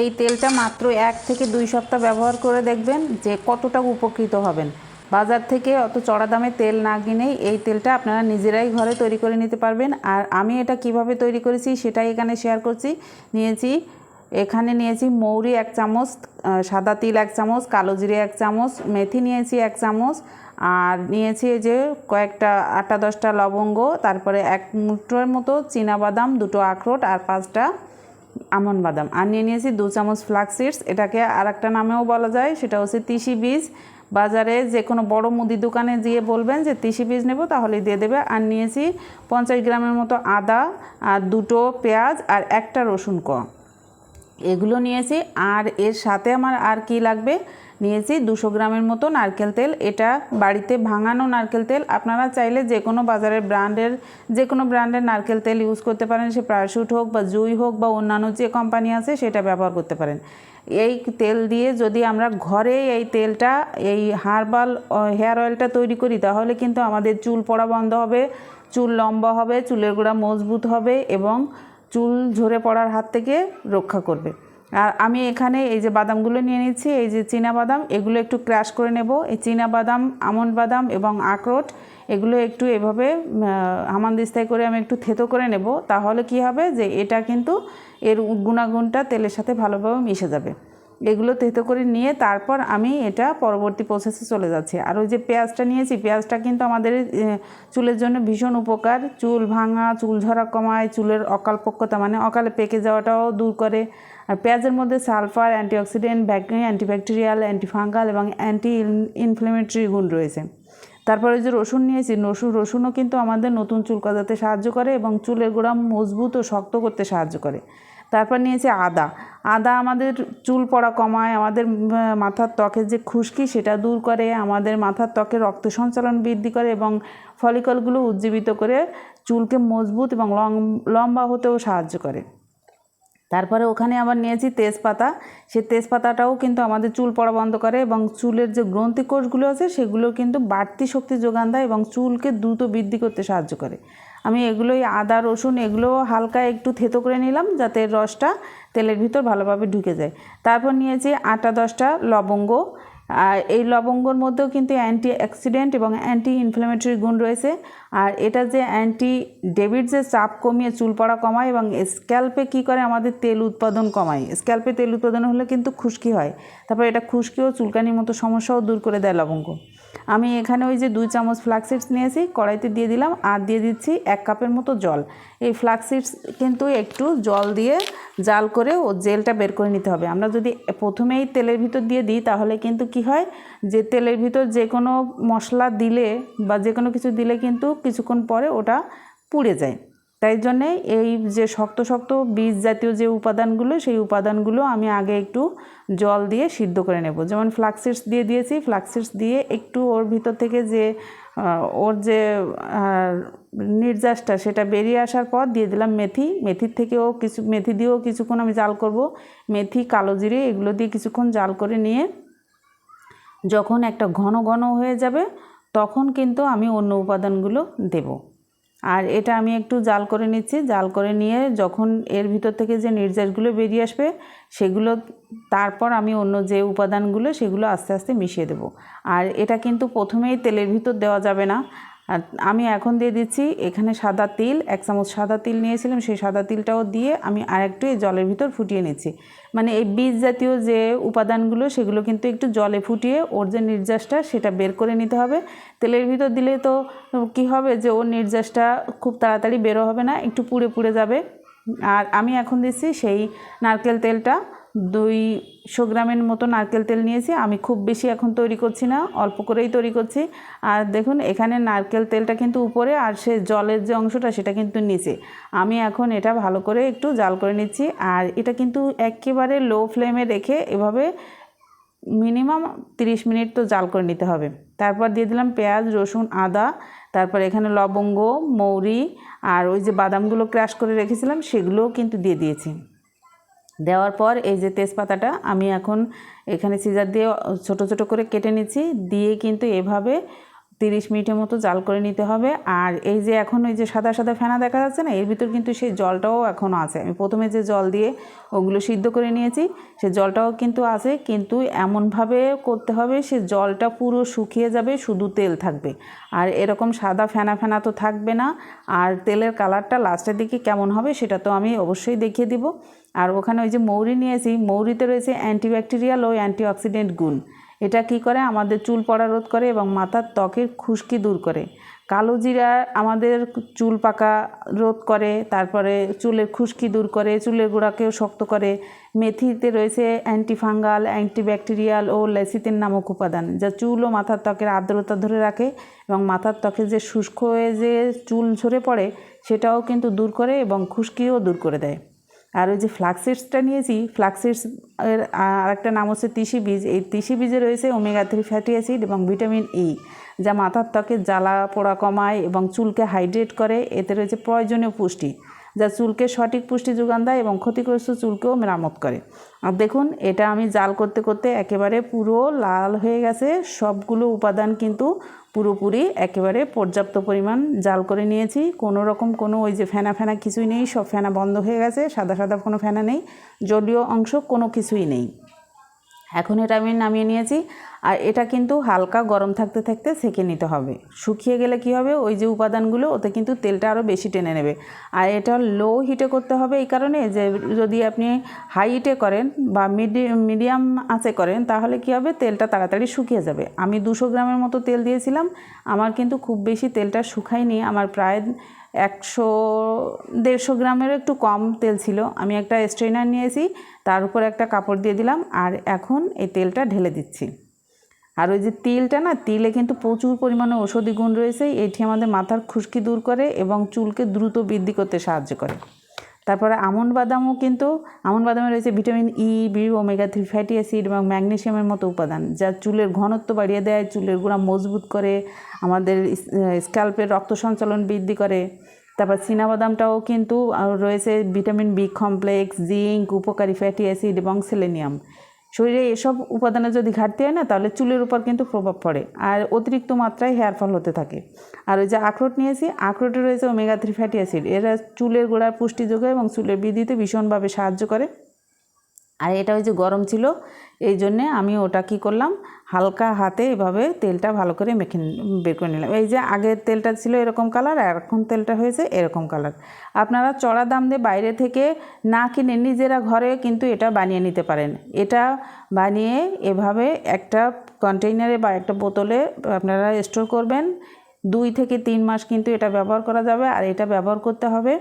এই তেলটা মাত্র এক থেকে দুই সপ্তাহ ব্যবহার করে দেখবেন যে কতটা উপকৃত হবেন। বাজার থেকে অত চড়া দামে তেল না কিনেই এই তেলটা আপনারা নিজেরাই ঘরে তৈরি করে নিতে পারবেন। আর আমি এটা কীভাবে তৈরি করেছি সেটাই এখানে শেয়ার করছি। নিয়েছি, এখানে নিয়েছি মৌরি এক চামচ সাদা তিল এক চামচ, কালো জিরে এক চামচ, মেথি নিয়েছি এক চামচ, আর নিয়েছি যে কয়েকটা আটটা দশটা লবঙ্গ, তারপরে এক মুঠোর মতো বাদাম দুটো আখরোট, আর পাঁচটা আমন বাদাম। আর নিয়ে নিয়েছি দু চামচ ফ্লাক্স সিডস এটাকে আর একটা নামেও বলা যায়, সেটা হচ্ছে তিসি বীজ। বাজারে যে কোনো বড় মুদি দোকানে গিয়ে বলবেন যে, তিসি বীজ নেব, তাহলেই দিয়ে দেবে। আর নিয়েছি পঞ্চাশ গ্রামের মতো আদা, আর দুটো পেঁয়াজ, আর একটা রসুন ক এগুলো নিয়েছি। আর এর সাথে আমার আর কি লাগবে? নিয়েছি দুশো গ্রামের মতো নারকেল তেল। এটা বাড়িতে ভাঙানো নারকেল তেল। আপনারা চাইলে যে কোনো বাজারের ব্র্যান্ডের, যে কোনো ব্র্যান্ডের নারকেল তেল ইউজ করতে পারেন। সে প্রায়শুট হোক বা জুই হোক বা অন্যান্য যে কোম্পানি আছে, সেটা ব্যবহার করতে পারেন। এই তেল দিয়ে যদি আমরা ঘরে এই তেলটা, এই হার্বাল হেয়ার অয়েলটা তৈরি করি, তাহলে কিন্তু আমাদের চুল পড়া বন্ধ হবে, চুল লম্বা হবে, চুলের গোড়া মজবুত হবে এবং চুল ঝরে পড়ার হাত থেকে রক্ষা করবে। আর আমি এখানে এই যে বাদামগুলো নিয়ে নিচ্ছি, এই যে চীনা বাদাম, এগুলো একটু ক্র্যাশ করে নেব। এই চীনা বাদাম, আমন্ড বাদাম এবং আখরোট, এগুলো একটু এভাবে হামানদিস্তায় করে আমি একটু থেতো করে নেব। তাহলে কি হবে যে এটা কিন্তু এর গুণাগুণটা তেলের সাথে ভালোভাবে মিশে যাবে। এগুলো তেতো করে নিয়ে তারপর আমি এটা পরবর্তী প্রসেসে চলে যাচ্ছি। আর ওই যে পেঁয়াজটা নিয়েছি, পেঁয়াজটা কিন্তু আমাদের চুলের জন্য ভীষণ উপকার। চুল ভাঙা, চুল ঝরা কমায়, চুলের অকালপক্কতা মানে অকালে পেকে যাওয়াটাও দূর করে। আর পেঁয়াজের মধ্যে sulphur, antioxidant bacteria antibacterial, antifungal এবং অ্যান্টি ইনফ্লেমেটরি গুণ রয়েছে। তারপরে যে রসুন নিয়েছি, রসুন, রসুনও কিন্তু আমাদের নতুন চুল গজাতে সাহায্য করে এবং চুলের গোড়া মজবুত ও শক্ত করতে সাহায্য করে। তারপর নিয়েছি আদা। আদা আমাদের চুল পড়া কমায়, আমাদের মাথার ত্বকের যে খুশকি সেটা দূর করে, আমাদের মাথার ত্বকের রক্ত সঞ্চালন বৃদ্ধি করে এবং ফলিকলগুলো উজ্জীবিত করে চুলকে মজবুত এবং লং- লম্বা হতেও সাহায্য করে। তারপরে ওখানে আবার নিয়েছি তেজপাতা। সে তেজপাতাটাও কিন্তু আমাদের চুল পড়া বন্ধ করে এবং চুলের যে গ্রন্থি কোষগুলো আছে সেগুলো কিন্তু বাড়তি শক্তি যোগান দেয় এবং চুলকে দ্রুত বৃদ্ধি করতে সাহায্য করে। আমি এগুলোই আদা, রসুন এগুলো হালকা একটু থেতো করে নিলাম যাতে রসটা তেলের ভিতর ভালোভাবে ঢুকে যায়। তারপর নিয়েছি আটটা দশটা লবঙ্গ। আর এই লবঙ্গর মধ্যেও কিন্তু অ্যান্টি অ্যাক্সিডেন্ট এবং অ্যান্টি ইনফ্লেমেটরি গুণ রয়েছে। আর এটা যে অ্যান্টি ডেবিট যে চাপ কমিয়ে চুল পড়া কমায় এবং স্ক্যাল্পে কী করে আমাদের তেল উৎপাদন কমায়। স্ক্যাল্পে তেল উৎপাদন হলে কিন্তু খুশকি হয়। তারপর এটা খুশকি ও চুলকানির মতো সমস্যাও দূর করে দেয় লবঙ্গ। আমি এখানে ওই যে দুই চামচ ফ্লাক্সিডস নিয়েছি, কড়াইতে দিয়ে দিলাম আর দিয়ে দিচ্ছি এক কাপের মতো জল। এই ফ্লাক্সিডস কিন্তু একটু জল দিয়ে জাল করে ও জেলটা বের করে নিতে হবে। আমরা যদি প্রথমেই তেলের ভিতর দিয়ে দিই, তাহলে কিন্তু কি হয়? যে তেলের ভিতর যে কোনো মশলা দিলে বা যে কোনো কিছু দিলে কিন্তু কিছুক্ষণ পরে ওটা পুড়ে যায়। তাই জন্যে এই যে শক্ত শক্ত বীজ জাতীয় যে উপাদানগুলো, সেই উপাদানগুলো আমি আগে একটু জল দিয়ে সিদ্ধ করে নেব। যেমন ফ্লাক্সিডস দিয়ে দিয়েছি ফ্লাক্সিডস দিয়ে একটু ওর ভিতর থেকে যে ওর যে নির্যাসটা সেটা বেরিয়ে আসার পর দিয়ে দিলাম মেথি। মেথির থেকেও কিছু, মেথি দিয়েও কিছুক্ষণ আমি জাল করব। মেথি, কালো জিরে এগুলো দিয়ে কিছুক্ষণ জাল করে নিয়ে যখন একটা ঘন ঘন হয়ে যাবে, তখন কিন্তু আমি অন্য উপাদানগুলো দেব। আর এটা আমি একটু জাল করে নিচ্ছি। জাল করে নিয়ে যখন এর ভিতর থেকে যে নির্যাসগুলো বেরিয়ে আসবে, সেগুলো তারপর আমি অন্য যে উপাদানগুলো, সেগুলো আস্তে আস্তে মিশিয়ে দেব। আর এটা কিন্তু প্রথমেই তেলের ভিতর দেওয়া যাবে না। আর আমি এখন দিয়ে দিচ্ছি এখানে সাদা তিল, এক চামচ সাদা তিল নিয়েছিলাম, সেই সাদা তিলটাও দিয়ে আমি আরেকটু এই জলের ভিতর ফুটিয়ে নিচ্ছি। মানে এই বীজ জাতীয় যে উপাদানগুলো, সেগুলো কিন্তু একটু জলে ফুটিয়ে ওর যে নির্যাসটা, সেটা বের করে নিতে হবে। তেলের ভিতর দিলে তো কি হবে যে ওর নির্যাসটা খুব তাড়াতাড়ি বেরো হবে না, একটু পুড়ে পুড়ে যাবে। আর আমি এখন দিচ্ছি সেই নারকেল তেলটা। দুইশো গ্রামের মতো নারকেল তেল নিয়েছি। আমি খুব বেশি এখন তৈরি করছি না, অল্প করেই তৈরি করছি। আর দেখুন, এখানে নারকেল তেলটা কিন্তু উপরে আর সে জলের যে অংশটা সেটা কিন্তু নিচে। আমি এখন এটা ভালো করে একটু জাল করে নিচ্ছি। আর এটা কিন্তু একেবারে লো ফ্লেমে রেখে এভাবে মিনিমাম তিরিশ মিনিট তো জাল করে নিতে হবে। তারপর দিয়ে দিলাম পেঁয়াজ, রসুন, আদা, তারপর এখানে লবঙ্গ, মৌরি আর ওই যে বাদামগুলো ক্রাশ করে রেখেছিলাম সেগুলোও কিন্তু দিয়ে দিয়েছি। দেওয়ার পর এই যে তেজপাতাটা আমি এখন এখানে সিজার দিয়ে ছোট ছোট করে কেটে নিচ্ছি। দিয়ে কিন্তু এভাবে তিরিশ মিনিটের মতো জাল করে নিতে হবে। আর এই যে এখন ওই যে সাদা সাদা ফেনা দেখা যাচ্ছে না, এর ভিতর কিন্তু সেই জলটাও এখনও আছে। আমি প্রথমে যে জল দিয়ে ওগুলো সিদ্ধ করে নিয়েছি, সে জলটাও কিন্তু আছে, কিন্তু এমনভাবে করতে হবে সে জলটা পুরো শুকিয়ে যাবে, শুধু তেল থাকবে। আর এরকম সাদা ফেনা ফেনা তো থাকবে না, আর তেলের কালারটা লাস্টের দিকে কেমন হবে সেটা তো আমি অবশ্যই দেখিয়ে দিব। আর ওখানে ওই যে মৌরি নিয়েছি, মৌরিতে রয়েছে অ্যান্টিব্যাকটেরিয়াল ও অ্যান্টিঅক্সিডেন্ট গুণ। এটা কি করে? আমাদের চুল পড়া রোধ করে এবং মাথার ত্বকের খুশকি দূর করে। কালো জিরা আমাদের চুল পাকা রোধ করে, তারপরে চুলের খুশকি দূর করে, চুলের গোড়াকেও শক্ত করে। মেথিতে রয়েছে অ্যান্টিফাঙ্গাল, অ্যান্টিব্যাকটেরিয়াল ও লেসিতিন নামক উপাদান যা চুল ও মাথার ত্বকের আর্দ্রতা ধরে রাখে এবং মাথার ত্বকে যে শুষ্ক হয়ে যে চুল ঝরে পড়ে সেটাও কিন্তু দূর করে এবং খুশকিও দূর করে দেয়। আর ওই যে ফ্লাক্সিডসটা নিয়েছি ফ্লাক্সিডস এর আরেকটা নাম হচ্ছে তিসি বীজ। এই তিসি বীজে রয়েছে ওমেগা থ্রি ফ্যাটি অ্যাসিড এবং ভিটামিন ই যা মাথার ত্বকে জ্বালা, পোড়া কমায় এবং চুলকে হাইড্রেট করে। এতে রয়েছে প্রয়োজনীয় পুষ্টি, যা চুলকে সঠিক পুষ্টি যোগান দেয় এবং ক্ষতিগ্রস্ত চুলকেও মেরামত করে। আর দেখুন, এটা আমি জাল করতে করতে একেবারে পুরো লাল হয়ে গেছে। সবগুলো উপাদান কিন্তু পুরোপুরি একেবারে পর্যাপ্ত পরিমাণ জাল করে নিয়েছি। কোনো রকম কোনো ওই যে ফেনা ফেনা কিছুই নেই, সব ফেনা বন্ধ হয়ে গেছে, সাদা সাদা কোনো ফেনা নেই জলীয় অংশ কোনো কিছুই নেই। এখন এটা আমি নামিয়ে নিয়েছি। আর এটা কিন্তু হালকা গরম থাকতে থাকতে সেঁকে নিতে হবে। শুকিয়ে গেলে কি হবে? ওই যে উপাদানগুলো, ওতে কিন্তু তেলটা আরও বেশি টেনে নেবে। আর এটা লো হিটে করতে হবে এই কারণে যে, যদি আপনি হাই হিটে করেন বা মিডি মিডিয়াম আঁচে করেন, তাহলে কি হবে? তেলটা তাড়াতাড়ি শুকিয়ে যাবে। আমি দুশো গ্রামের মতো তেল দিয়েছিলাম। আমার কিন্তু খুব বেশি তেলটা শুকায়নি। আমার প্রায় একশো দেড়শো গ্রামেরও একটু কম তেল ছিল। আমি একটা স্ট্রেনার নিয়েছি, তার উপর একটা কাপড় দিয়ে দিলাম আর এখন এই তেলটা ঢেলে দিচ্ছি। আর ওই যে তিলটা না, তিলে কিন্তু প্রচুর পরিমাণে ঔষধি গুণ রয়েছে, এটি আমাদের মাথার খুশকি দূর করে এবং চুলকে দ্রুত বৃদ্ধি করতে সাহায্য করে। তারপরে আমন বাদামও কিন্তু, আমন বাদামে রয়েছে vitamin E B omega three fatty acid এবং ম্যাগনেশিয়ামের মতো উপাদান, যা চুলের ঘনত্ব বাড়িয়ে দেয়, চুলের গোড়া মজবুত করে, আমাদের স্ক্যাল্পের রক্ত সঞ্চালন বৃদ্ধি করে। তারপর বাদামটাও কিন্তু রয়েছে ভিটামিন বি কমপ্লেক্স জিঙ্ক উপকারী ফ্যাটি অ্যাসিড এবং সেলেনিয়াম শরীরে এসব উপাদানের যদি ঘাটতি হয় না, তাহলে চুলের উপর কিন্তু প্রভাব পড়ে আর অতিরিক্ত মাত্রায় হেয়ার ফল হতে থাকে। আর ওই যে আখরোট নিয়েছি আখরোটে রয়েছে ওমেগা থ্রি ফ্যাটি অ্যাসিড এরা চুলের গোড়ার পুষ্টি যোগায় এবং চুলের বৃদ্ধিতে ভীষণভাবে সাহায্য করে। আর এটা ওই যে গরম ছিল, এই জন্যে আমি ওটা কি করলাম, হালকা হাতে এভাবে তেলটা ভালো করে মেখে বের করে নিলাম। এই যে আগের তেলটা ছিল এরকম কালার আর এখন তেলটা হয়েছে এরকম কালার আপনারা চড়া দাম দিয়ে বাইরে থেকে না কিনে নিজেরা ঘরে কিন্তু এটা বানিয়ে নিতে পারেন। এটা বানিয়ে এভাবে একটা কন্টেইনারে বা একটা বোতলে আপনারা স্টোর করবেন। দুই থেকে তিন মাস কিন্তু এটা ব্যবহার করা যাবে, আর এটা ব্যবহার করতে হবে।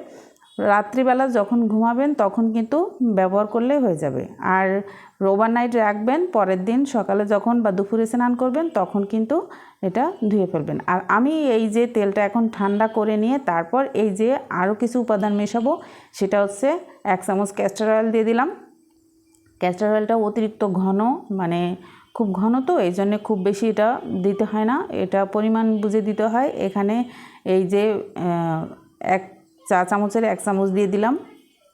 রাত্রিবেলা যখন ঘুমাবেন, তখন কিন্তু ব্যবহার করলেই হয়ে যাবে। আর ওভার নাইট রাখবেন, পরের দিন সকালে যখন বা দুপুরে স্নান করবেন, তখন কিন্তু এটা ধুয়ে ফেলবেন। আর আমি এই যে তেলটা এখন ঠান্ডা করে নিয়ে, তারপর এই যে আরও কিছু উপাদান মেশাবো, সেটা হচ্ছে এক চামচ ক্যাস্টার অয়েল দিয়ে দিলাম। ক্যাস্টার অয়েলটা অতিরিক্ত ঘন মানে খুব ঘন তো, এই জন্যে খুব বেশি এটা দিতে হয় না। এটা পরিমাণ বুঝে দিতে হয়। এখানে এই যে এক চা চামচের এক চামচ দিয়ে দিলাম।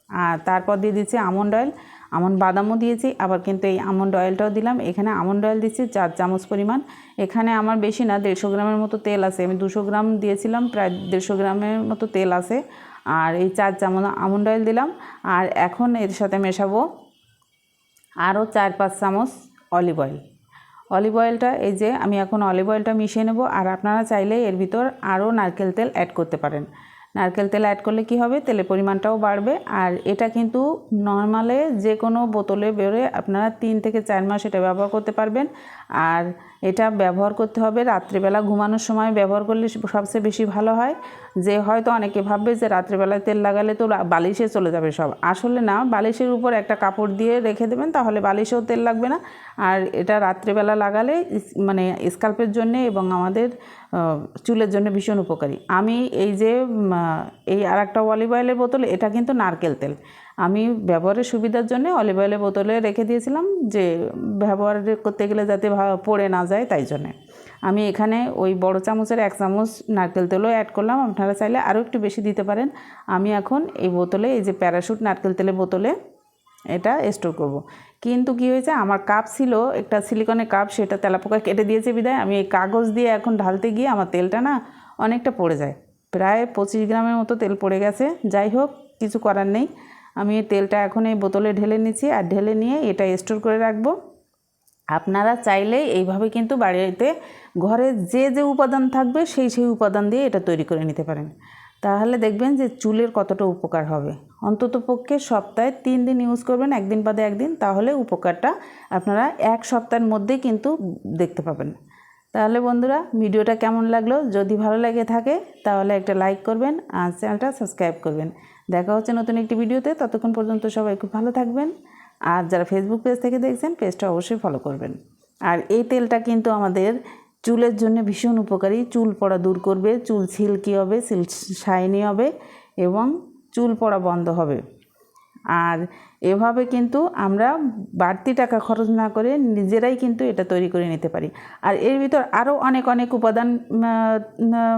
আর তারপর দিয়ে দিচ্ছি আমন্ড অয়েল আমন্ড বাদামও দিয়েছি, আবার কিন্তু এই আমন্ড অয়েলটাও দিলাম। এখানে আমন্ড অয়েল দিচ্ছি চার চামচ পরিমাণ। এখানে আমার বেশি না, দেড়শো গ্রামের মতো তেল আছে। আমি দুশো গ্রাম দিয়েছিলাম, প্রায় দেড়শো গ্রামের মতো তেল আছে। আর এই চার চামচ আমন্ড অয়েল দিলাম। আর এখন এর সাথে মেশাবো আরও চার পাঁচ চামচ অলিভ অয়েল অলিভ অয়েলটা এই যে আমি এখন অলিভ অয়েলটা মিশিয়ে নেব। আর আপনারা চাইলে এর ভিতর আরও নারকেল তেল অ্যাড করতে পারেন। নারকেল তেল অ্যাড করলে কি হবে? তেলের পরিমাণটাও বাড়বে। আর এটা কিন্তু নর্মালে যে কোনো বোতলে বেরোয় আপনারা তিন থেকে চার মাস এটা ব্যবহার করতে পারবেন। আর এটা ব্যবহার করতে হবে রাত্রিবেলা ঘুমানোর সময় ব্যবহার করলে সবচেয়ে বেশি ভালো হয়। যে হয়তো অনেকে ভাববে যে রাত্রেবেলায় তেল লাগালে তো বালিশে চলে যাবে সব। আসলে না, বালিশের উপর একটা কাপড় দিয়ে রেখে দেবেন, তাহলে বালিশেও তেল লাগবে না। আর এটা রাত্রেবেলা লাগালে মানে স্কাল্পের জন্যে এবং আমাদের চুলের জন্য ভীষণ উপকারী। আমি এই যে এই আর একটা অলিভ অয়েলের বোতল, এটা কিন্তু নারকেল তেল। আমি ব্যবহারের সুবিধার জন্য অলিভ অয়েলের বোতলে রেখে দিয়েছিলাম যে, ব্যবহার করতে গেলে যাতে পড়ে না যায়, তাই জন্যে। আমি এখানে ওই বড় চামচের এক চামচ নারকেল তেলও অ্যাড করলাম। আপনারা চাইলে আরও একটু বেশি দিতে পারেন। আমি এখন এই বোতলে, এই যে প্যারাশুট নারকেল তেলের বোতলে এটা স্টোর করব। কিন্তু কি হয়েছে, আমার কাপ ছিল, একটা সিলিকনের কাপ সেটা তেলাপোকা কেটে দিয়েছে বিদায়। আমি এই কাগজ দিয়ে এখন ঢালতে গিয়ে আমার তেলটা না অনেকটা পড়ে যায়। প্রায় পঁচিশ গ্রামের মতো তেল পড়ে গেছে। যাই হোক, কিছু করার নেই। আমি তেলটা এখন এই বোতলে ঢেলে নিচ্ছি। আর ঢেলে নিয়ে এটা স্টোর করে রাখব। আপনারা চাইলে এইভাবে কিন্তু বাড়িতে ঘরে যে যে উপাদান থাকবে সেই সেই উপাদান দিয়ে এটা তৈরি করে নিতে পারেন। তাহলে দেখবেন যে চুলের কতটা উপকার হবে। অন্তত পক্ষে সপ্তাহে তিন দিন ইউজ করবেন, একদিন বাদে একদিন, তাহলে উপকারটা আপনারা এক সপ্তাহের মধ্যেই কিন্তু দেখতে পাবেন। তাহলে বন্ধুরা, ভিডিওটা কেমন লাগল? যদি ভালো লাগে থাকে, তাহলে একটা লাইক করবেন আর চ্যানেলটা সাবস্ক্রাইব করবেন। দেখা হচ্ছে নতুন একটি ভিডিওতে। ততক্ষণ পর্যন্ত সবাই খুব ভালো থাকবেন। আর যারা ফেসবুক পেজ থেকে দেখছেন পেজটা অবশ্যই ফলো করবেন। আর এই তেলটা কিন্তু আমাদের চুলের জন্য ভীষণ উপকারী। চুল পড়া দূর করবে, চুল সিল্কি হবে সিল্ক শাইনি হবে এবং চুল পড়া বন্ধ হবে। আর এভাবে কিন্তু আমরা বাড়তি টাকা খরচ না করে নিজেরাই কিন্তু এটা তৈরি করে নিতে পারি। আর এর ভিতর আরও অনেক অনেক উপাদান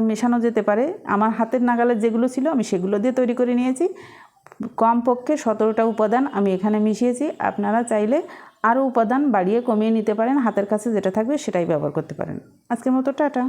মেশানো যেতে পারে। আমার হাতের নাগালে যেগুলো ছিল, আমি সেগুলো দিয়ে তৈরি করে নিয়েছি। কমপক্ষে সতেরোটা উপাদান আমি এখানে মিশিয়েছি। আপনারা চাইলে আরও উপাদান বাড়িয়ে কমিয়ে নিতে পারেন, হাতের কাছে যেটা থাকবে সেটাই ব্যবহার করতে পারেন। আজকের মতো টাটা।